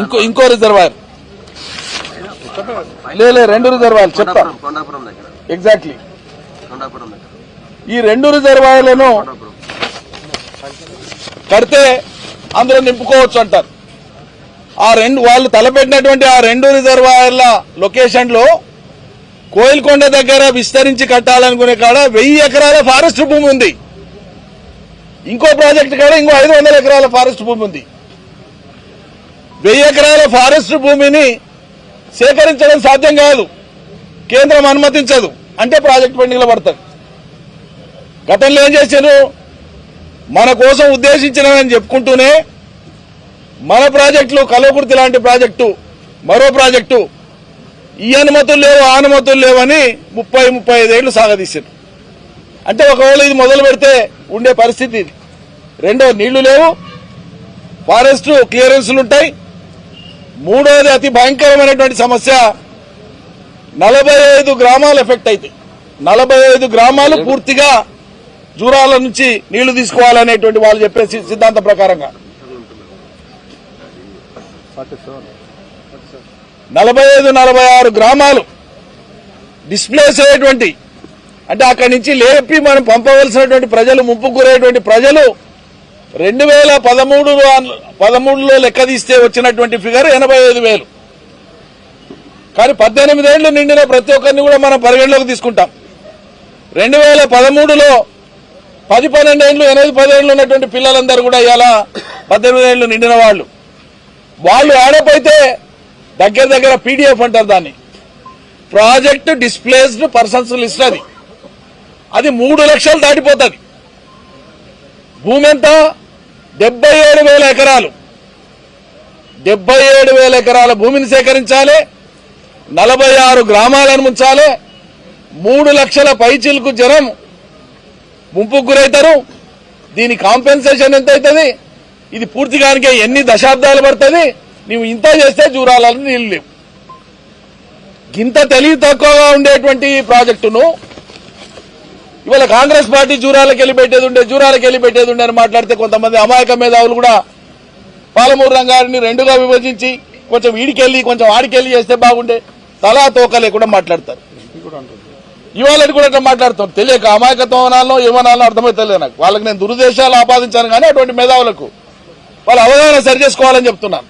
ఇంకో ఇంకో రిజర్వాయర్. లే రెండు రిజర్వాయర్లు చెప్తా. ఎగ్జాక్ట్లీ ఈ రెండు రిజర్వాయర్లను కడితే అందులో నింపుకోవచ్చు అంటారు. ఆ రెండు వాళ్ళు తలపెట్టినటువంటి ఆ రెండు రిజర్వాయర్ల లొకేషన్లో కోయిల్కొండ దగ్గర విస్తరించి కట్టాలనుకునే కాడ వెయ్యి ఎకరాల ఫారెస్ట్ భూమి ఉంది. ఇంకో ప్రాజెక్ట్ కాడ ఇంకో ఐదు వందల ఎకరాల ఫారెస్ట్ భూమి ఉంది. వెయ్యి ఎకరాల ఫారెస్ట్ భూమిని సేకరించడం సాధ్యం కాదు. కేంద్రం అనుమతించదు. అంటే ప్రాజెక్ట్ పెండింగ్లో గతంలో ఏం చేశారు? మన కోసం ఉద్దేశించినవని చెప్పుకుంటూనే మన ప్రాజెక్టులు కలవకుర్తి లాంటి ప్రాజెక్టు మరో ప్రాజెక్టు ఈ అనుమతులు లేవు ఆ అనుమతులు లేవని ముప్పై ముప్పై ఐదేళ్ళు సాగదీశారు. అంటే ఒకవేళ ఇది మొదలు పెడితే ఉండే పరిస్థితి ఇది. రెండో నీళ్ళు లేవు ఫారెస్ట్ క్లియరెన్స్లు ఉంటాయి మూడోది అతి భయంకరమైనటువంటి సమస్య. నలభై ఐదు గ్రామాలు ఎఫెక్ట్ అవుతాయి నలభై ఐదు గ్రామాలు పూర్తిగా జూరాల నుంచి నీళ్ళు తీసుకోవాలనేటువంటి వాళ్ళు చెప్పే సిద్ధాంతం ప్రకారంగా. నలభై ఐదు నలభై ఆరు గ్రామాలు డిస్ప్లేస్ అయ్యేటువంటి అంటే అక్కడి నుంచి లేపి మనం పంపవలసినటువంటి ప్రజలు ముప్పు గురయ్యేటువంటి ప్రజలు రెండు వేల పదమూడు పదమూడులో లెక్క తీస్తే వచ్చినటువంటి ఫిగర్ ఎనభై ఐదు వేలు. కానీ పద్దెనిమిదేళ్ళు నిండిన ప్రతి ఒక్కరిని కూడా మనం పరిగణలోకి తీసుకుంటాం. రెండు వేల పదమూడులో పది పన్నెండేళ్ళు ఎనిమిది పదేళ్ళు ఉన్నటువంటి పిల్లలందరూ కూడా ఇలా పద్దెనిమిదేళ్ళు నిండిన వాళ్ళు. వాళ్ళు ఆడపోతే దగ్గర దగ్గర పీడిఎఫ్ అంటారు దాన్ని. ప్రాజెక్ట్ డిస్ప్లేస్డ్ పర్సన్స్ లిస్ట్ అది. అది మూడు లక్షలు దాటిపోతుంది. భూమి ఎంత? డెబ్బై ఏడు వేల ఎకరాలు. డెబ్బై ఏడు వేల ఎకరాల భూమిని సేకరించాలి. నలభై ఆరు గ్రామాలను ముంచాలి. మూడు లక్షల పైచిలకు జనం ముంపుకు గురవుతారు. దీని కాంపెన్సేషన్ ఎంత అవుతుంది ఇది పూర్తిగానికే ఎన్ని దశాబ్దాలు పడుతుంది? నువ్వు ఇంత చేస్తే జూరాలని నీళ్ళు లేవు. ఇంత తెలివి తక్కువగా ఉండేటువంటి ప్రాజెక్టును ఇవాళ కాంగ్రెస్ పార్టీ జూరాలకు వెళ్ళి పెట్టేది ఉండే జూరాలకు వెళ్ళి పెట్టేది ఉండే అని మాట్లాడితే కొంతమంది అమాయక మేధావులు కూడా పాలమూరు రంగారిని రెండుగా విభజించి కొంచెం వీడికెళ్ళి కొంచెం ఆడికెళ్ళి చేస్తే బాగుండే. తలా తోక లేకుండా మాట్లాడతారు. ఇవాళ కూడా అట్లా మాట్లాడుతాం తెలియక అమాయకత్వనాలో ఏమనాలో అర్థమైతలేదు నాకు. వాళ్ళకి నేను దురుద్దేశాలు ఆపాదించాను కానీ అటువంటి మేధావులకు వాళ్ళ అవగాహన సరి చేసుకోవాలని చెప్తున్నాను.